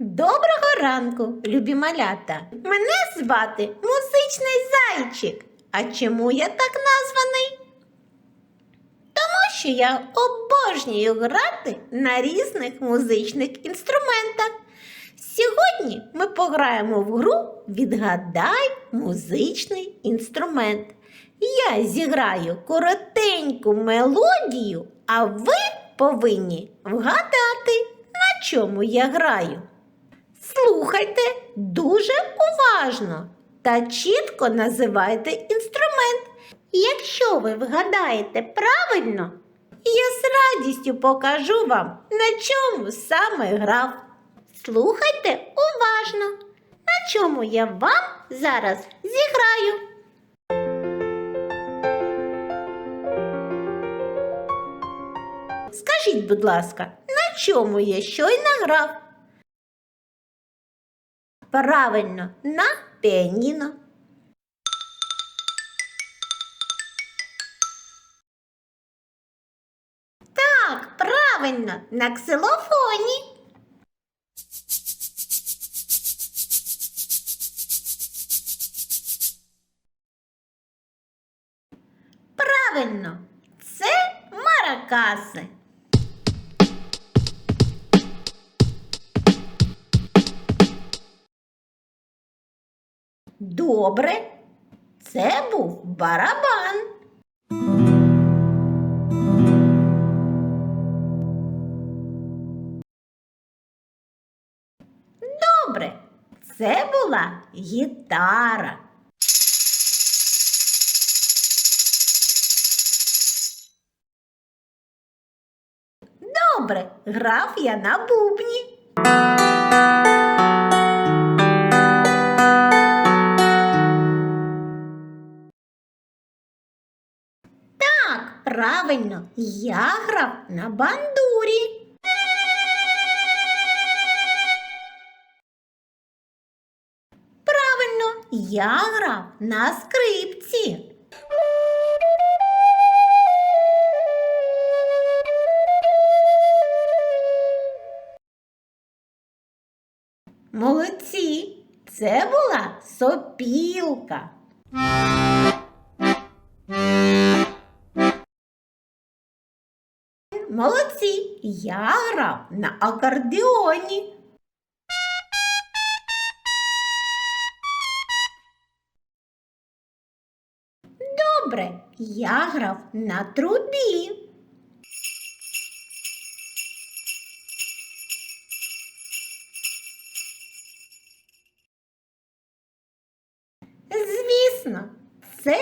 Доброго ранку, любі малята. Мене звати музичний зайчик. А чому я так названий? Тому що я обожнюю грати на різних музичних інструментах. Сьогодні ми пограємо в гру Відгадай музичний інструмент. Я зіграю коротеньку мелодію, а ви повинні вгадати, на чому я граю. Слухайте дуже уважно та чітко називайте інструмент. Якщо ви вгадаєте правильно, я з радістю покажу вам, на чому саме грав. Слухайте уважно, на чому я вам зараз зіграю. Скажіть, будь ласка, на чому я щойно грав? Правильно, на піаніно. Так, правильно, на ксилофоні. Правильно, це маракаси. Добре, це був барабан. Добре, це була гітара. Добре, грав я на бубні. Правильно, я грав на бандурі. Правильно, я грав на скрипці. Молодці, це була сопілка. Молодці, я грав на акордеоні. Добре, я грав на трубі. Звісно, це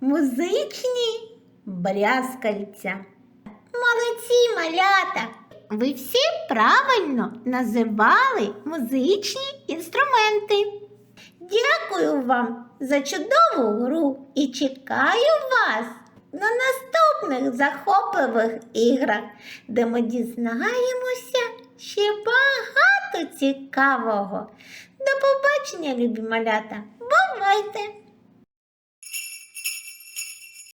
музичні брязкальця. Молодці малята! Ви всі правильно називали музичні інструменти. Дякую вам за чудову гру і чекаю вас на наступних захопливих іграх, де ми дізнаємося ще багато цікавого. До побачення, любі малята! Бувайте!